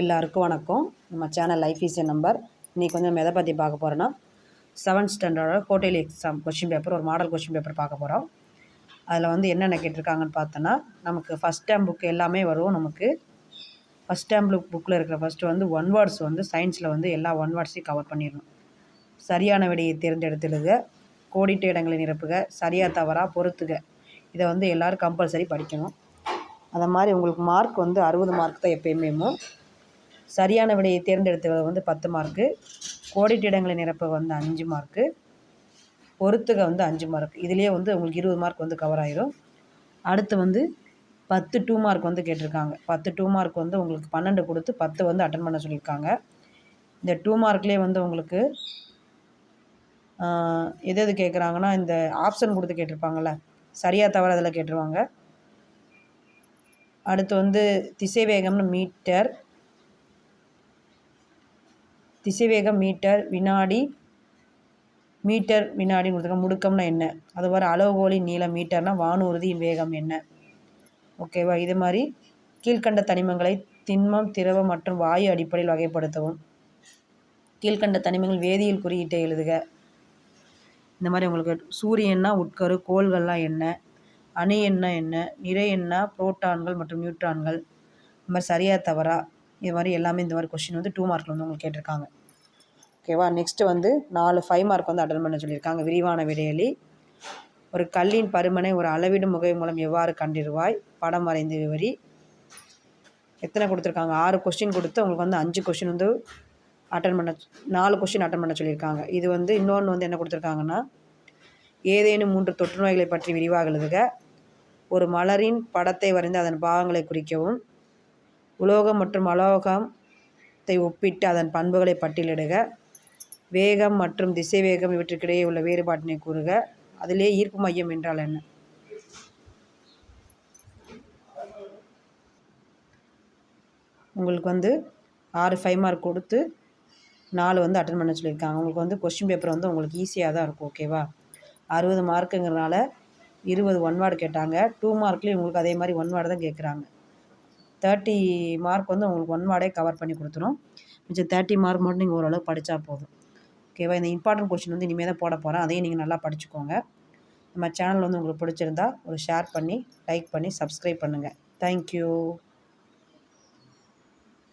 எல்லாருக்கும் வணக்கம். நம்ம சேனல் லைஃப் இஸ் நம்பர் இன்றைக்கி கொஞ்சம் எதை பற்றி பார்க்க போகிறோன்னா செவன்த் ஸ்டாண்டர்டோட ஹோட்டல் எக்ஸாம் கொஷின் பேப்பர் ஒரு மாடல் கொஷின் பேப்பர் பார்க்க போகிறோம் அதில் வந்து என்னென்ன கேட்டிருக்காங்கன்னு பார்த்தோன்னா நமக்கு ஃபஸ்ட் டேம் புக் எல்லாமே வரும் நமக்கு. ஃபஸ்ட் டேம் புக் புக்கில் இருக்கிற ஃபஸ்ட்டு வந்து ஒன் வேர்ட்ஸ் வந்து சயின்ஸில் வந்து எல்லா ஒன் வேர்ட்ஸையும் கவர் பண்ணிடணும். சரியான விடையை தேர்ந்தெடுத்துடுக கோடிட்ட இடங்களை நிரப்புக சரியாக தவறாக பொறுத்துக இதை வந்து எல்லோரும் கம்பல்சரி படிக்கணும். அந்த மாதிரி உங்களுக்கு மார்க் வந்து அறுபது மார்க் தான் எப்பயுமே சரியான விடையை தேர்ந்தெடுத்தது வந்து பத்து மார்க்கு கோடிட்டு இடங்களை நிரப்ப வந்து அஞ்சு மார்க்கு பொறுத்துக வந்து அஞ்சு மார்க் இதுலேயே வந்து உங்களுக்கு இருபது மார்க் வந்து கவர் ஆயிரும். அடுத்து வந்து பத்து டூ மார்க் வந்து கேட்டிருக்காங்க. பத்து டூ மார்க் வந்து உங்களுக்கு பன்னெண்டு கொடுத்து பத்து வந்து அட்டன் பண்ண சொல்லியிருக்காங்க. இந்த டூ மார்க்லேயே வந்து உங்களுக்கு எது எது கேட்குறாங்கன்னா இந்த ஆப்ஷன் கொடுத்து கேட்டிருப்பாங்கள்ல சரியாக தவறு அதில் கேட்டுருவாங்க. அடுத்து வந்து திசைவேகம்னு மீட்டர். திசைவேகம் மீட்டர் வினாடி மீட்டர் வினாடின்னு கொடுத்துருக்க முடுக்கம்னா என்ன? அது மாதிரி அளவுகோலின் நீளம் மீட்டர்னால் வானூர்தியின் வேகம் என்ன? ஓகேவா இது மாதிரி கீழ்கண்ட தனிமங்களை திண்மம் திரவம் மற்றும் வாயு அடிப்படையில் வகைப்படுத்தவும். கீழ்கண்ட தனிமங்கள் வேதியியல் குறியீட்டை எழுதுக. இந்த மாதிரி உங்களுக்கு சூரியன்னா உட்கரு கோள்கள்லாம் என்ன? அணு எண்ணா என்ன? நிறை என்ன? புரோட்டான்கள் மற்றும் நியூட்ரான்கள். இந்த மாதிரி சரியாக தவறா? இது மாதிரி எல்லாமே இந்த மாதிரி கொஷின் வந்து டூ மார்க்கில் வந்து உங்களுக்கு கேட்டிருக்காங்க. ஓகேவா நெக்ஸ்ட்டு வந்து நாலு ஃபைவ் மார்க் வந்து அட்டன் பண்ண சொல்லியிருக்காங்க. விரிவான விடையலி. ஒரு கல்லின் பருமனை ஒரு அளவிடும் முகை மூலம் எவ்வாறு கண்டிருவாய்? படம் வரைந்து விவரி. எத்தனை கொடுத்துருக்காங்க? ஆறு கொஸ்டின் கொடுத்து உங்களுக்கு வந்து அஞ்சு கொஸ்டின் வந்து அட்டன் பண்ண நாலு கொஷின் அட்டன் பண்ண சொல்லியிருக்காங்க. இது வந்து இன்னொன்று வந்து என்ன கொடுத்துருக்காங்கன்னா ஏதேனும் மூன்று தொற்று நோய்களை பற்றி விரிவாக எழுதுக. ஒரு மலரின் படத்தை வரைந்து அதன் பாகங்களை குறிக்கவும். உலோகம் மற்றும் அலோகத்தை ஒப்பிட்டு அதன் பண்புகளை பட்டியலிடுக. வேகம் மற்றும் திசை வேகம் இவற்றுக்கிடையே உள்ள வேறுபாட்டினை கூறுக. அதிலே ஈர்ப்பு மையம் என்றால் என்ன? உங்களுக்கு வந்து ஆறு ஃபைவ் மார்க் கொடுத்து நாலு வந்து அட்டன் பண்ண சொல்லியிருக்காங்க. உங்களுக்கு வந்து கொஸ்டின் பேப்பர் வந்து உங்களுக்கு ஈஸியாக தான் இருக்கும் ஓகேவா அறுபது மார்க்குங்கிறனால இருபது ஒன் வேர்டு கேட்டாங்க. டூ மார்க்லேயும் உங்களுக்கு அதே மாதிரி ஒன் வேர்டு தான் கேட்குறாங்க தேர்ட்டி மார்க் வந்து உங்களுக்கு ஒன் வேர்டே கவர் பண்ணி கொடுத்துரும். மிச்சம் தேர்ட்டி மார்க் மட்டும் நீங்கள் ஓரளவு படித்தா போதும். ஓகேவா இந்த இம்பார்ட்டன்ட் கொஷின் வந்து இனிமேல் தான் போட போகிறேன் அதையும் நீங்கள் நல்லா படிச்சுக்கோங்க. நம்ம சேனல் வந்து உங்களுக்கு பிடிச்சிருந்தா ஒரு ஷேர் பண்ணி லைக் பண்ணி சப்ஸ்கிரைப் பண்ணுங்கள் தேங்க்யூ